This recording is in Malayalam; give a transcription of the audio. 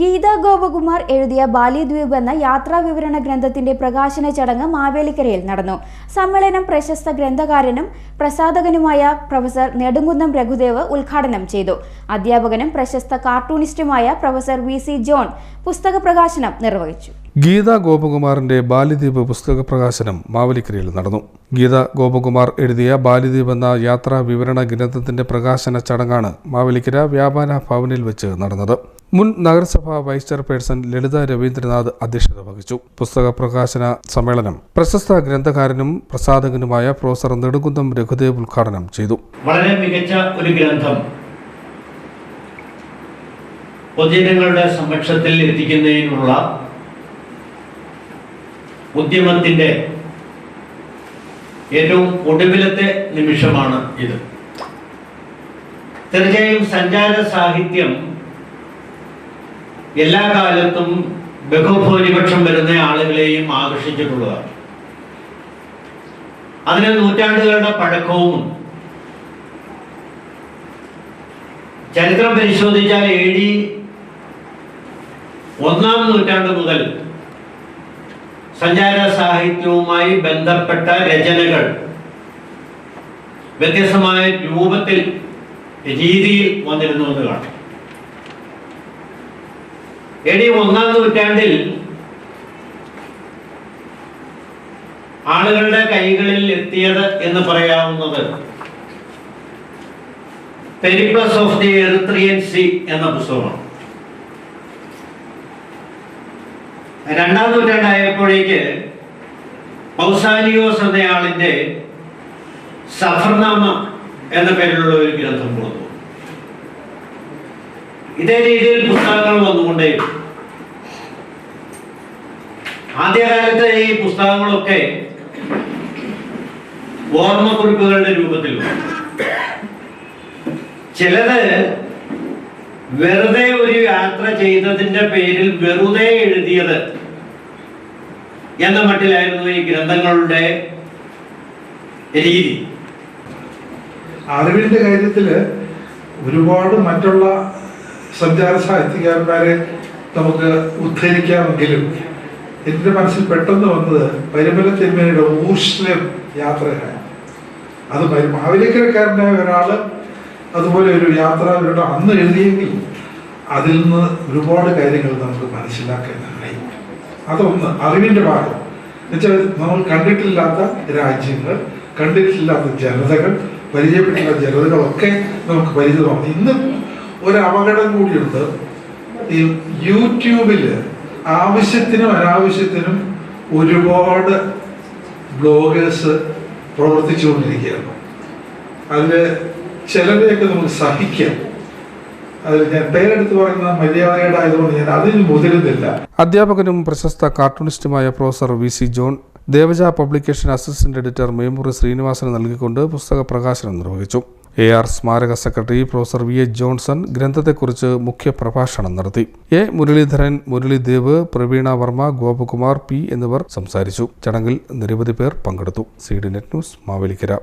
ഗീത ഗോപകുമാർ എഴുതിയ ബാല്യദ്വീപ് എന്ന യാത്രാ വിവരണ ഗ്രന്ഥത്തിന്റെ പ്രകാശന ചടങ്ങ് മാവേലിക്കരയിൽ നടന്നു. സമ്മേളനം പ്രശസ്ത ഗ്രന്ഥകാരനും പ്രസാധകനുമായ പ്രൊഫസർ നെടുങ്കുന്നം രഘുദേവ് ഉദ്ഘാടനം ചെയ്തു. അധ്യാപകനും പ്രശസ്ത കാർട്ടൂണിസ്റ്റുമായ പ്രൊഫസർ വി സി ജോൺ പുസ്തക പ്രകാശനം നിർവഹിച്ചു. ഗീത ഗോപകുമാറിന്റെ ബാല്യദ്വീപ് പുസ്തക പ്രകാശനം മാവലിക്കരയിൽ നടന്നു. ഗീത ഗോപകുമാർ എഴുതിയ ബാല്യദ്വീപ് എന്ന യാത്രാ വിവരണ ഗ്രന്ഥത്തിന്റെ പ്രകാശന ചടങ്ങാണ് മാവലിക്കര വ്യാപാര ഭവനിൽ വെച്ച് നടന്നത്. മുൻ നഗരസഭാ വൈസ് ചെയർപേഴ്സൺ ലളിത രവീന്ദ്രനാഥ് അധ്യക്ഷത വഹിച്ചു. പുസ്തക പ്രകാശന സമ്മേളനം പ്രശസ്ത ഗ്രന്ഥകാരനും പ്രസാധകനുമായ പ്രൊഫസർ നെടുകുന്നം രഘുദേവ് ഉദ്ഘാടനം ചെയ്തു. വളരെ മികച്ച ഒരു ഗ്രന്ഥം പൊതുജനങ്ങളുടെ സംരക്ഷത്തിൽ എത്തിക്കുന്നതിനുള്ള ഉദ്യമത്തിന്റെ ഏറ്റവും ഒടുവിലത്തെ നിമിഷമാണ് ഇത്. തീർച്ചയായും സഞ്ചാര സാഹിത്യം എല്ലാ കാലത്തും ബഹുഭൂരിപക്ഷം വരുന്ന ആളുകളെയും ആകർഷിച്ചിട്ടുള്ളതാണ്. അതിന് നൂറ്റാണ്ടുകളുടെ പഴക്കവും ചരിത്രം പരിശോധിച്ചാൽ എ ഡി ഒന്നാം നൂറ്റാണ്ട് മുതൽ സഞ്ചാര സാഹിത്യവുമായി ബന്ധപ്പെട്ട രചനകൾ വ്യത്യസ്തമായ രൂപത്തിൽ രീതിയിൽ വന്നിരുന്നു എന്ന് കാണാം. എ ഡി ഒന്നാം നൂറ്റാണ്ടിൽ ആളുകളുടെ കൈകളിൽ എത്തിയത് എന്ന് പറയാവുന്നത്. Periplus of the Erythraean Sea എന്ന പുസ്തകമാണ്. രണ്ടാം നൂറ്റാണ്ടായപ്പോഴേക്ക് പൗസാലിയോസ് എന്നയാളിന്റെ സഫർനാമ എന്ന പേരിലുള്ള ഒരു ഗ്രന്ഥം വന്നു. ഇതേ രീതിയിൽ പുസ്തകങ്ങൾ വന്നുകൊണ്ടേ ആദ്യകാലത്തെ ഈ പുസ്തകങ്ങളൊക്കെ ഓർമ്മക്കുറിപ്പുകളുടെ രൂപത്തിൽ ചിലത് വെറുതെ ഒരു യാത്ര ചെയ്തതിന്റെ പേരിൽ വെറുതെ എഴുതിയത് എന്ന മട്ടിലായിരുന്നു ഈ ഗ്രന്ഥങ്ങളുടെ രീതി. അറിവിന്റെ കാര്യത്തിൽ ഒരുപാട് മറ്റുള്ള സഞ്ചാര സാഹിത്യകാരന്മാരെ നമുക്ക് ഉദ്ധരിക്കാമെങ്കിലും എന്റെ മനസ്സിൽ പെട്ടെന്ന് വന്നത് പരിമല തിരുമേനിയുടെ ഊഷ്ലം യാത്രയാണ്. അത് മാവിലേക്കരക്കാരനായ ഒരാൾ അതുപോലെ ഒരു യാത്ര അവരുടെ അന്ന് എഴുതിയെങ്കിൽ അതിൽ നിന്ന് ഒരുപാട് കാര്യങ്ങൾ നമുക്ക് മനസ്സിലാക്കാനായി. അതൊന്ന് അറിവിന്റെ ഭാഗം. എന്നുവെച്ചാൽ നമ്മൾ കണ്ടിട്ടില്ലാത്ത രാജ്യങ്ങൾ കണ്ടിട്ടില്ലാത്ത ജനതകൾ പരിചയപ്പെട്ട ജനതകളൊക്കെ നമുക്ക് പരിചിതമാണ്. ഇന്ന് ഒരു അപകടം കൂടിയുണ്ട്. ഈ യൂട്യൂബിൽ ആവശ്യത്തിനും അനാവശ്യത്തിനും ഒരുപാട് ബ്ലോഗേഴ്സ് പ്രവർത്തിച്ചുകൊണ്ടിരിക്കുകയാണ്. അതിൽ ചിലരെയൊക്കെ നമുക്ക് സഹിക്കാം. അതിൽ പറയുന്ന ഞാൻ അതിന് അധ്യാപകനും പ്രശസ്ത കാർട്ടൂണിസ്റ്റുമായ professor V C John Devaja publication assistant editor Memuri Sreenivasan നൽകിക്കൊണ്ട് പുസ്തക പ്രകാശനം നിർവഹിച്ചു. എ ആർ സ്മാരക secretary professor V H Johnson ഗ്രന്ഥത്തെക്കുറിച്ച് മുഖ്യ പ്രഭാഷണം നടത്തി. എ മുരളീധരൻ മുരളീദേവ് പ്രവീണ വർമ്മ ഗോപകുമാർ പി എന്നിവർ സംസാരിച്ചു. ചടങ്ങിൽ നിരവധി പേർ പങ്കെടുത്തു. C D net news Mavelikkara.